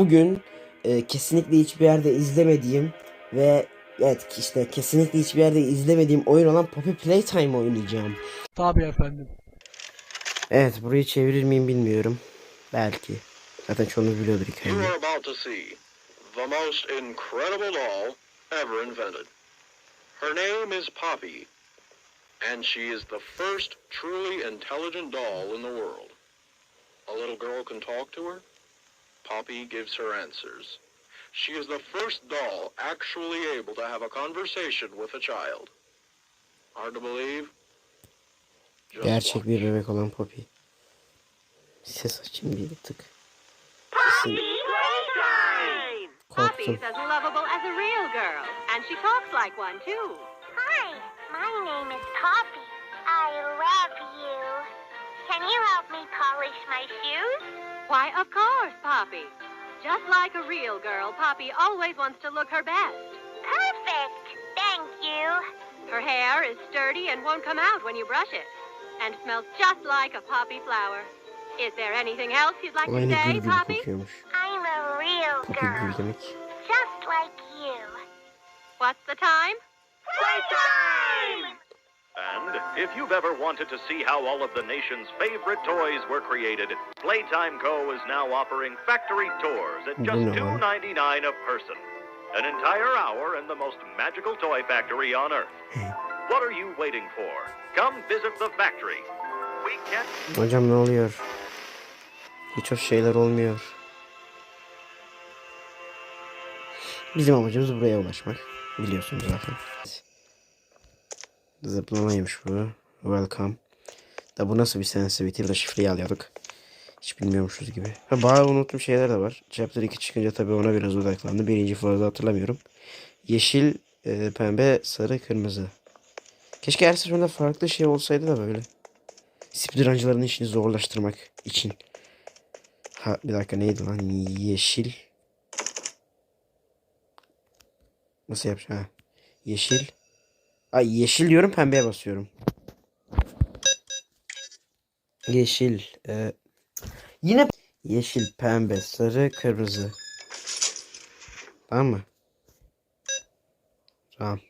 Bugün e, kesinlikle hiçbir yerde izlemediğim ve evet işte kesinlikle hiçbir yerde izlemediğim oyun olan Poppy Playtime oynayacağım. Tabii efendim. Evet burayı çevirir miyim bilmiyorum. Belki. Zaten çoğunuz biliyordur You hikayeyi. are about to see the most incredible doll ever invented. Her name is Poppy, and she is the first truly intelligent doll in the world. A little girl can talk to her. Poppy gives her answers. She is the first doll actually able to have a conversation with a child. Hard to believe? Just Gerçek watch. bir bebek olan Poppy. Ses açayım bir tık. Poppy Playtime! Korktum. Poppy's as lovable as a real girl, and she talks like one too. Hi, my name is Poppy. I love you. Can you help me polish my shoes? Why, of course, Poppy. Just like a real girl, Poppy always wants to look her best. Perfect. Thank you. Her hair is sturdy and won't come out when you brush it, and smells just like a poppy flower. Is there anything else you'd like to say, Poppy? kokuyormuş. I'm a real Poppy girl, gül demek. just like you. What's the time? Playtime! And if you've ever wanted to see how all of the nation's favorite toys were created, Playtime Co. is now offering factory tours at just lan? $2.99 a person. An entire hour in the most magical toy factory on Earth. what are you waiting for? Come visit the factory. We can't Hocam ne oluyor? Hiç hoş şeyler olmuyor. Bizim amacımız buraya ulaşmak. Biliyorsunuz zaten. Zıplamaymış bu. Welcome. Da bu nasıl bir sensitivity? Burada şifreyi alıyorduk. Hiç bilmiyormuşuz gibi. Ha bayağı unuttum şeyler de var. Chapter 2 çıkınca tabii ona biraz odaklandım. Birinci fazla hatırlamıyorum. Yeşil, e, pembe, sarı, kırmızı. Keşke her seferinde farklı şey olsaydı da böyle. Speedruncıların işini zorlaştırmak için. Ha bir dakika neydi lan? Yeşil. Nasıl yapacağım? Ha. Yeşil. Ay yeşil diyorum pembeye basıyorum. Yeşil. e, yine yeşil, pembe, sarı, kırmızı. Tamam mı? Tamam.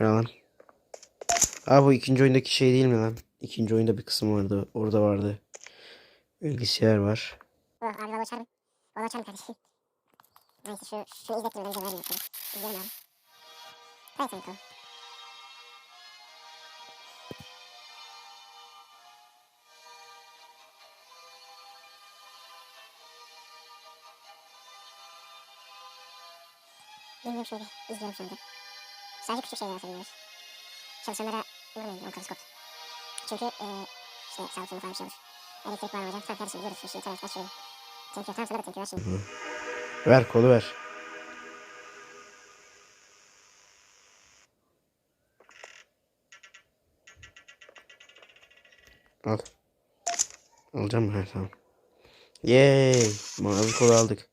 Bu ne lan? Aa bu ikinci oyundaki şey değil mi lan? İkinci oyunda bir kısım vardı. Orada vardı. Bilgisayar var. Abi valla uçar mı kardeşim? Neyse şu, şu izlettirmeden izin vermiyor. İzleyelim. Playtime Co. Bilmiyorum şöyle izliyorum anda. Sadece küçük şeyler atabiliyoruz. Çalışanlara vurmayın o kaskop. Çünkü eee işte sağlık sorunu falan bir şey olur. Elektrik var hocam? Tamam kardeşim görürüz. Şu internet kaç şöyle. Thank you. Tamam sana da şimdi. Ver kolu ver. Al. Alacağım mı? Tamam. Yay! Mavi kolu aldık.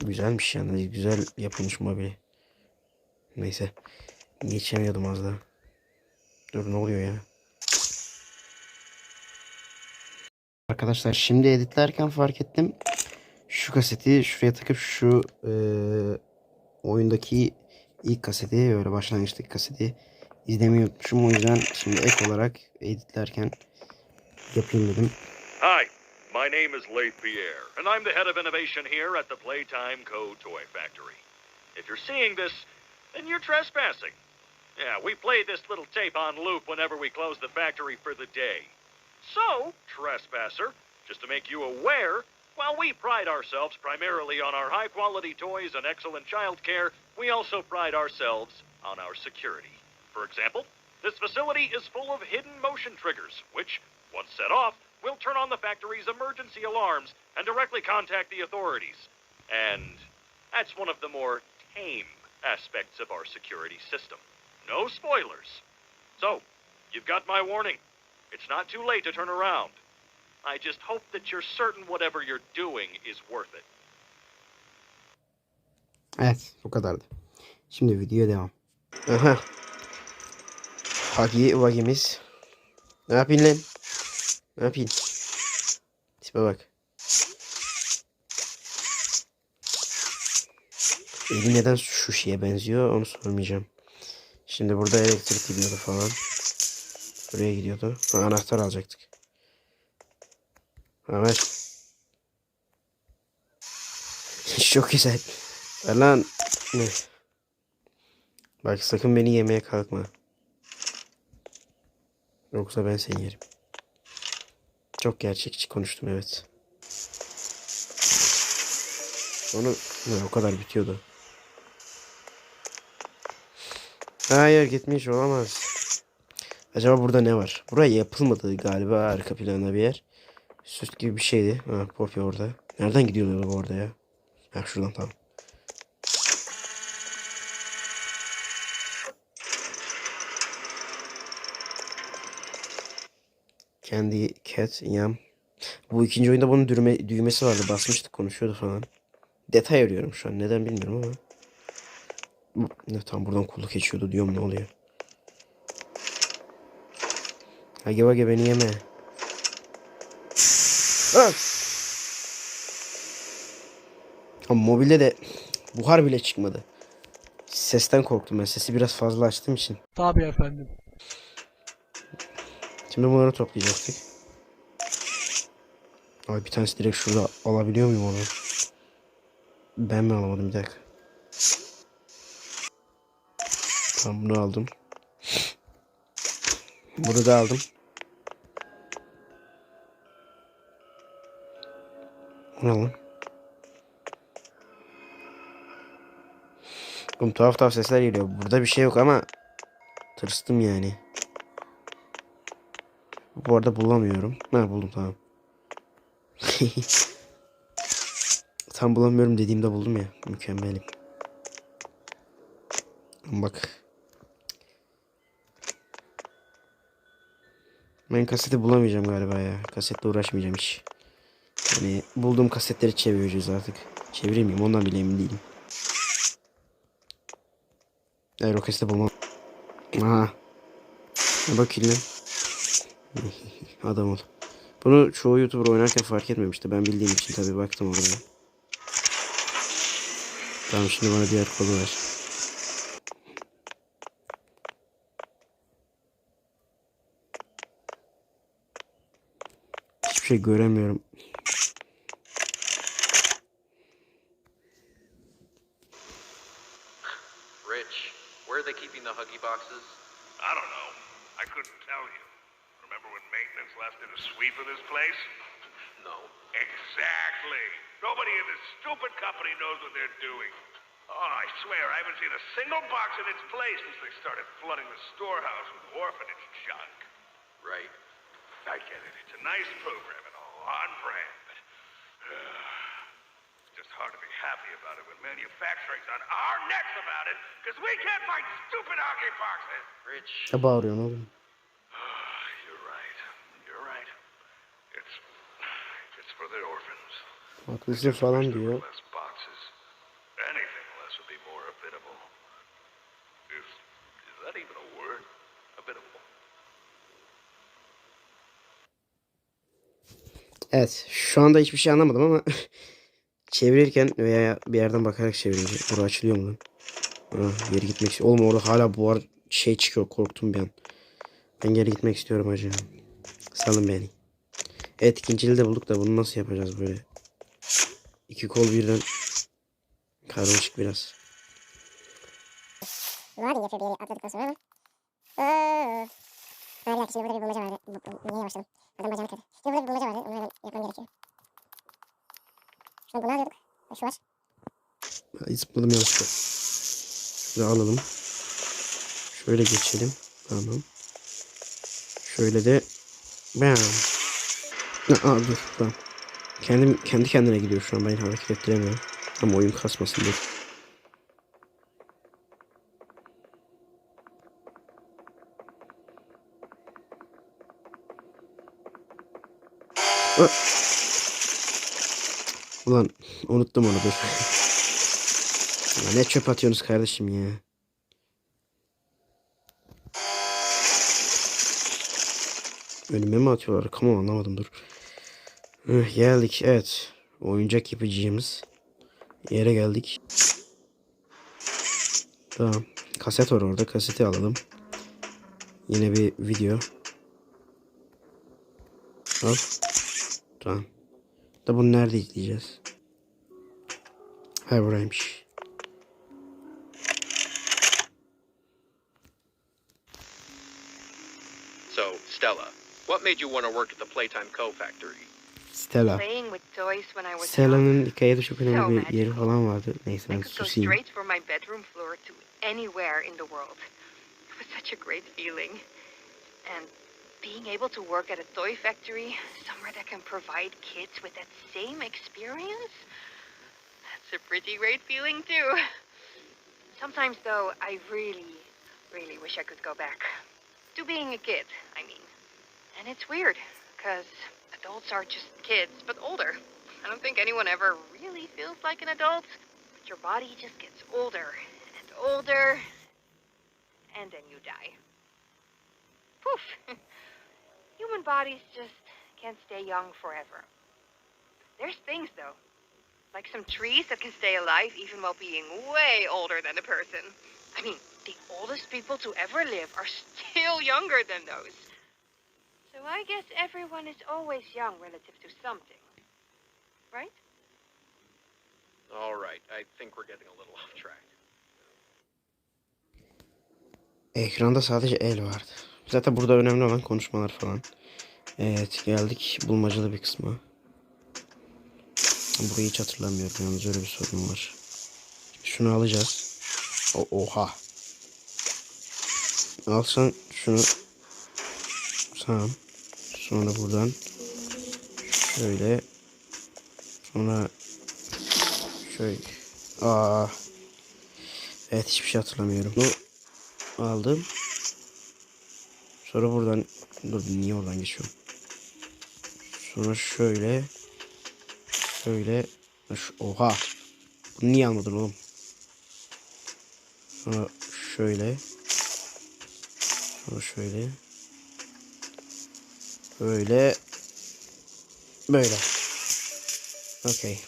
Güzelmiş yani. Güzel yapılmış mobil. Neyse. Geçemiyordum az daha. Dur ne oluyor ya? Arkadaşlar şimdi editlerken fark ettim. Şu kaseti şuraya takıp şu eee, oyundaki ilk kaseti böyle başlangıçtaki kaseti O yüzden şimdi ek olarak editlerken yapayım dedim. Hi, my name is Leith Pierre, and I'm the head of innovation here at the Playtime Co. Toy Factory. If you're seeing this, then you're trespassing. Yeah, we play this little tape on loop whenever we close the factory for the day. So, trespasser, just to make you aware, while we pride ourselves primarily on our high quality toys and excellent child care, we also pride ourselves on our security. For example, this facility is full of hidden motion triggers, which, once set off, will turn on the factory's emergency alarms and directly contact the authorities. And that's one of the more tame aspects of our security system. No spoilers. So, you've got my warning. It's not too late to turn around. I just hope that you're certain whatever you're doing is worth it. Evet bu kadardı. Şimdi videoya devam. Aha. Hagi vagimiz. Ne yapayım lan? Ne yapayım? Tipe bak. Eli neden şu şeye benziyor onu sormayacağım. Şimdi burada elektrik gidiyordu falan. Buraya gidiyordu. Ha, anahtar alacaktık. Ha, ver. Çok güzel. Ver lan. Ne? Bak sakın beni yemeye kalkma. Yoksa ben seni yerim. Çok gerçekçi konuştum evet. Onu ne, o kadar bitiyordu. Hayır gitmiş olamaz. Acaba burada ne var? Buraya yapılmadı galiba arka planda bir yer. Süt gibi bir şeydi. Ha Poppy orada. Nereden gidiyordu bu orada ya? Ha şuradan tamam. Kendi cat yam. Bu ikinci oyunda bunun düğme, düğmesi vardı. Basmıştık konuşuyordu falan. Detay arıyorum şu an. Neden bilmiyorum ama. Ne tam buradan kulluk geçiyordu diyorum ne oluyor. Hage vage beni yeme. Ah! Ama mobilde de buhar bile çıkmadı. Sesten korktum ben. Sesi biraz fazla açtığım için. Tabii efendim. Şimdi bunları toplayacaktık. Ay bir tanesi direkt şurada alabiliyor muyum onu? Ben mi alamadım bir dakika. Tamam bunu aldım. Bunu da aldım. Bu ne lan? Oğlum tuhaf tuhaf sesler geliyor. Burada bir şey yok ama tırstım yani. Bu arada bulamıyorum. Ha buldum tamam. Tam bulamıyorum dediğimde buldum ya. Mükemmelim. Bak. Ben kaseti bulamayacağım galiba ya. Kasetle uğraşmayacağım hiç. Yani bulduğum kasetleri çevireceğiz artık. Çevireyim miyim ondan bile emin değilim. Eğer o kaseti bulmam. Aha. Bakayım lan. Adam ol. Bunu çoğu YouTuber oynarken fark etmemişti. Ben bildiğim için tabii baktım oraya. Tamam şimdi bana diğer kolu ver. Hiçbir şey göremiyorum. Rich, where are they keeping the Huggy boxes? Maintenance left did a sweep of this place? No. Exactly. Nobody in this stupid company knows what they're doing. Oh, I swear, I haven't seen a single box in its place since they started flooding the storehouse with orphanage junk. Right. I get it. It's a nice program and all, on brand, but it's just hard to be happy about it when manufacturing's on our necks about it because we can't find stupid hockey boxes. Rich, About bağırıyorsun oğlum? A word? Habitable. Evet. Şu anda hiçbir şey anlamadım ama çevirirken veya bir yerden bakarak çevirince. Bura açılıyor mu lan? Ha, geri gitmek istiyorum. Oğlum orada hala buhar şey çıkıyor. Korktum bir an. Ben geri gitmek istiyorum hacı. Salın beni. Evet ikincili de bulduk da bunu nasıl yapacağız böyle? İki kol birden karmaşık biraz. Var yapıyor bir atladıktan sonra ama. Aa. Ha bir dakika şimdi burada bir bulmaca vardı. Bu, niye başladım? Adam bacağını kırdı. Şimdi burada bir bulmaca vardı. Onu hemen yapmam gerekiyor. Şunu bunu alıyorduk. Şu var. Ay, Zıpladım yanlışlıkla. Şöyle alalım. Şöyle geçelim. Tamam. Şöyle de Bam. Aa dur tamam. Kendim, kendi kendine gidiyor şu an ben hareket ettiremiyorum. Ama oyun kasmasın diye. Ulan unuttum onu dur. Ne çöp atıyorsunuz kardeşim ya. Önüme mi atıyorlar? On, anlamadım dur. Hıh, geldik evet. Oyuncak yapıcıyımız. Yere geldik. Tamam. Kaset var orada. Kaseti alalım. Yine bir video. Al. Tamam. Da bunu nerede izleyeceğiz? Ha buraymış. So, Stella, what made you want to work at the Playtime Co. Stella. Playing with toys when I was young. Stella'nın hikayede çok önemli So bir yeri falan vardı. Neyse I ben could go susayım. straight from my bedroom floor to anywhere in the world. It was such a great feeling. And being able to work at a toy factory, somewhere that can provide kids with that same experience, that's a pretty great feeling too. Sometimes, though, I really, really wish I could go back. To being a kid, I mean. And it's weird, because adults are just kids, but older. I don't think anyone ever really feels like an adult. But your body just gets older and older, and then you die. Poof. Human bodies just can't stay young forever. There's things, though, like some trees that can stay alive even while being way older than a person. I mean, the oldest people to ever live are still younger than those. So I guess everyone is always young relative to something. Right? All right, I think we're getting a little off track. Ekranda sadece el vardı. Zaten burada önemli olan konuşmalar falan. Evet geldik bulmacalı bir kısma. Burayı hiç hatırlamıyorum yalnız öyle bir sorun var. Şunu alacağız. O oha. Alsan şunu. Tamam. Sonra buradan şöyle sonra şöyle. Aa. Evet hiçbir şey hatırlamıyorum. Bu aldım. Sonra buradan dur niye oradan geçiyorum? Sonra şöyle şöyle oha. Bunu niye almadın oğlum? Sonra şöyle sonra şöyle böyle böyle. Okey.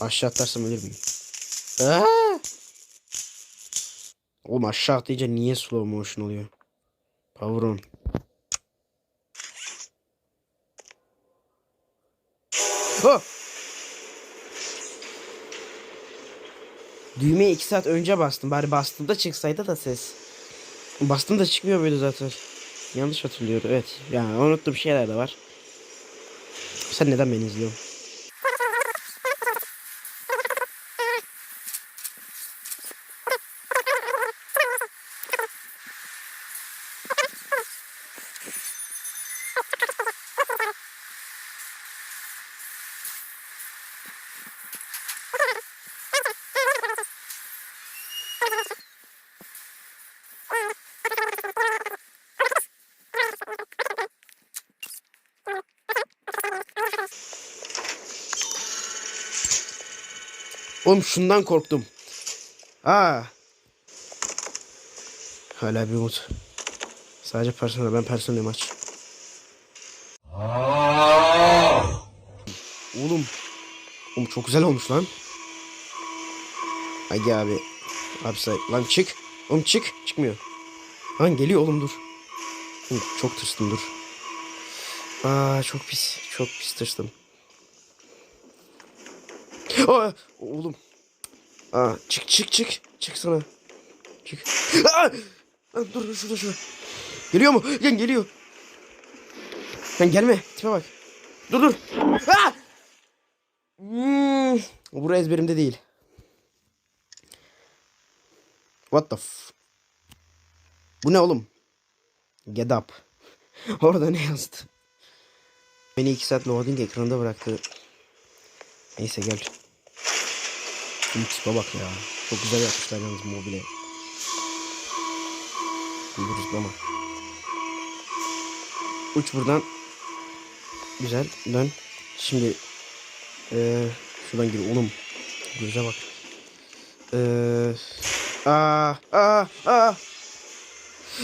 Aşağı atlarsam ölür müyüm? Aa! Oğlum aşağı atlayınca niye slow motion oluyor? Power on. Oh! Düğmeye 2 saat önce bastım. Bari bastığımda çıksaydı da ses. Bastım da çıkmıyor muydu zaten? Yanlış hatırlıyorum. Evet. Yani unuttuğum şeyler de var. Sen neden beni izliyorsun? Oğlum şundan korktum. Aa. Hala bir umut. Sadece personel. Ben personelim aç. Oğlum. Oğlum çok güzel olmuş lan. Hadi abi. Abi say. Lan çık. Oğlum çık. Çıkmıyor. Lan geliyor oğlum dur. Oğlum çok tırstım dur. Aa çok pis. Çok pis tırstım. Aa, oğlum. Aa, çık çık çık. Çık sana. Çık. Aa! Lan dur şurada şurada. Geliyor mu? Lan geliyor. Lan gelme. Tipe bak. Dur dur. Aa! Hmm. Bura ezberimde değil. What the f... Bu ne oğlum? Get up. Orada ne yazdı? Beni iki saat loading ekranında bıraktı. Neyse gel. Şunun tipe bak ya. Çok güzel yapmışlar yalnız mobile. Bu zıplama. Uç buradan. Güzel. Dön. Şimdi eee şuradan gir oğlum. Göze bak. Eee aa aa aa.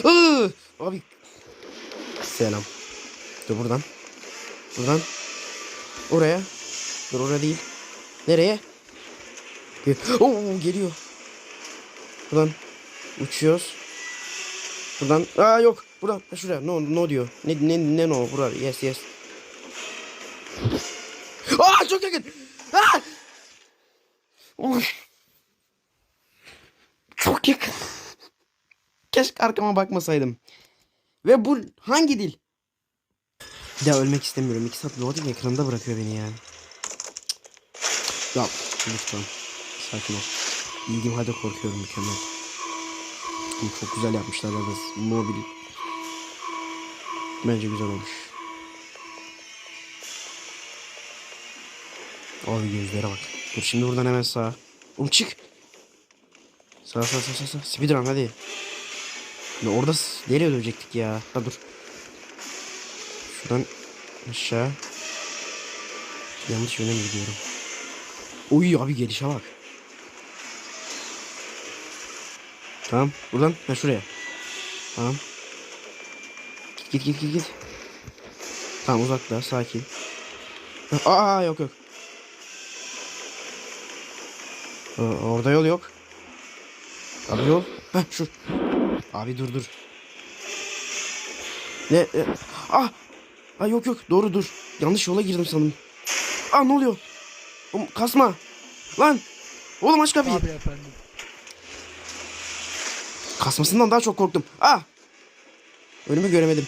Iı! Abi Selam. Dur buradan. Buradan. Oraya. Dur oraya değil. Nereye? Oo geliyor. Buradan uçuyoruz. Buradan. Aa yok. Buradan. Şuraya. No no diyor. Ne ne ne no. Burada. Yes yes. Aa çok yakın. Aa! Çok yakın. Keşke arkama bakmasaydım. Ve bu hangi dil? Bir daha ölmek istemiyorum. İki saat loading ekranında bırakıyor beni ya. Ya lütfen. Sakin ol. İlgim halde korkuyorum mükemmel. Bunu çok güzel yapmışlar yalnız. Mobil. Bence güzel olmuş. Abi gözlere bak. Dur şimdi buradan hemen sağa. Oğlum çık. Sağ sağ sağ sağ sağ. Speedrun hadi. Ya orada nereye dövecektik ya? Ha dur. Şuradan aşağı. Yanlış yöne mi gidiyorum? Uy abi gelişe bak. Tamam buradan ha şuraya. Tamam. Git git git git. Tamam uzakta sakin. Ha, Aa yok yok. Aa, Orada yol yok. Abi yol. Heh şu. Abi dur dur. Ne? e, ah! Ah yok yok doğru dur. Yanlış yola girdim sanırım. Ah ne oluyor? Oğlum, kasma. Lan. Oğlum aç kapıyı. Abi efendim. Kasmasından daha çok korktum. Ah! Önümü göremedim.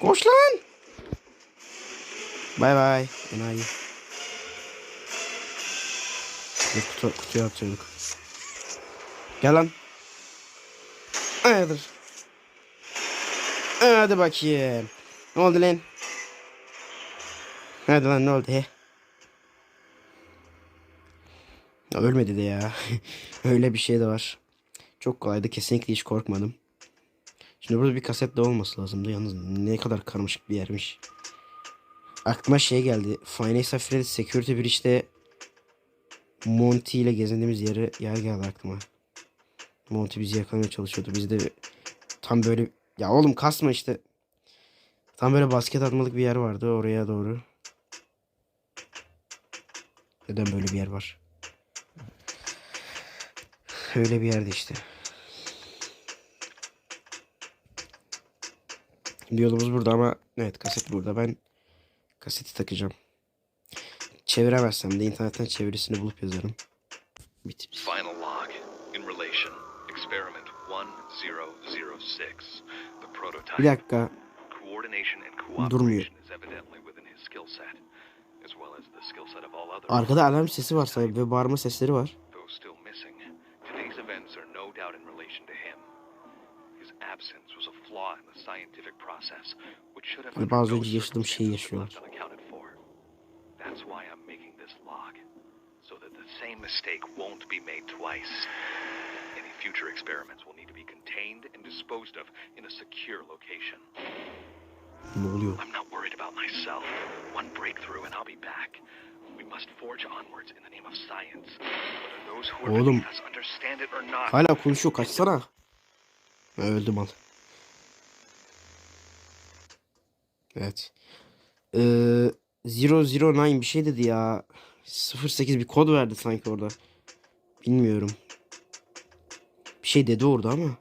Koş lan. Bay bay. Enayi. Kutu, kutuya atıyorduk. Gel lan. Hayırdır. Hadi bakayım. Ne oldu lan? Hadi lan ne oldu he? Ölmedi de ya. Öyle bir şey de var. Çok kolaydı. Kesinlikle hiç korkmadım. Şimdi burada bir kaset de olması lazımdı. Yalnız ne kadar karmaşık bir yermiş. Aklıma şey geldi. Financial Freddy Security Breach'te Monty ile gezindiğimiz yere yer geldi aklıma. Monty bizi yakalamaya çalışıyordu. Biz de tam böyle ya oğlum kasma işte. Tam böyle basket atmalık bir yer vardı oraya doğru. Neden böyle bir yer var? Öyle bir yerde işte. Şimdi yolumuz burada ama evet kaset burada. Ben kaseti takacağım. Çeviremezsem de internetten çevirisini bulup yazarım. Bit. Final log. In relation, experiment 1006. The prototype. Bir dakika. Durmuyor. Arkada alarm sesi var ve bağırma sesleri var. His absence was a flaw in the scientific process, which should have bazı yaşadığım şeyi been yaşıyorlar. for. That's why I'm making this log, so that the same mistake won't be made twice. Any future experiments will need to be contained and disposed of in a secure location. Ne oluyor? I'm not worried about myself. One breakthrough and I'll be back. We must forge onwards in the name of science. Whether those who are Oğlum. beneath us understand it or not. Hala konuşuyor kaçsana. Ha, öldüm al. Evet. Ee, 009 bir şey dedi ya. 08 bir kod verdi sanki orada. Bilmiyorum. Bir şey dedi orada ama.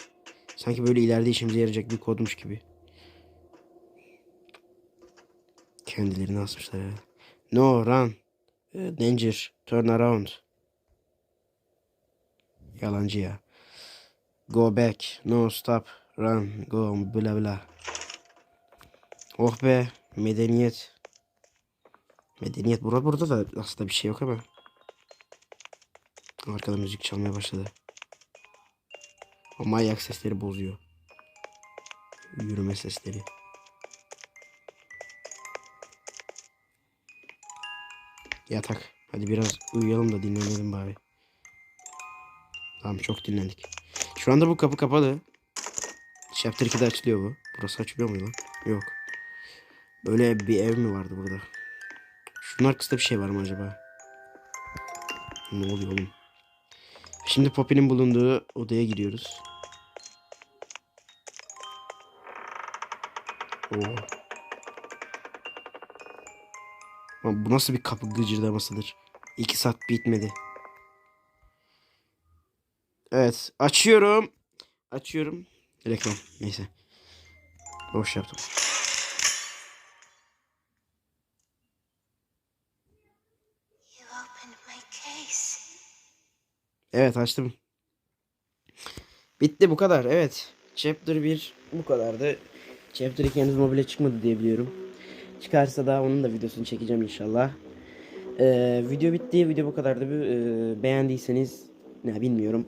Sanki böyle ileride işimize yarayacak bir kodmuş gibi. Kendilerini asmışlar ya. No run. Danger. Turn around. Yalancı ya. Go back. No stop. Run. Go. Bla bla. Oh be. Medeniyet. Medeniyet. Burada burada da aslında bir şey yok ama. Arkada müzik çalmaya başladı. Ama ayak sesleri bozuyor. Yürüme sesleri. Yatak. Hadi biraz uyuyalım da dinlenelim bari. Tamam çok dinlendik. Şu anda bu kapı kapalı. Chapter 2'de açılıyor bu. Burası açılıyor mu lan? Yok. Böyle bir ev mi vardı burada? Şunun arkasında bir şey var mı acaba? Ne oluyor oğlum? Şimdi Poppy'nin bulunduğu odaya gidiyoruz. Oo. Lan bu nasıl bir kapı gıcırdamasıdır? İki saat bitmedi. Evet. Açıyorum. Açıyorum. Reklam. Neyse. Boş yaptım. Evet açtım. Bitti bu kadar. Evet. Chapter 1 bu kadardı. Chapter 2 henüz mobile çıkmadı diye biliyorum. Çıkarsa da onun da videosunu çekeceğim inşallah. Ee, video bitti. Video bu kadardı. Ee, beğendiyseniz ne bilmiyorum.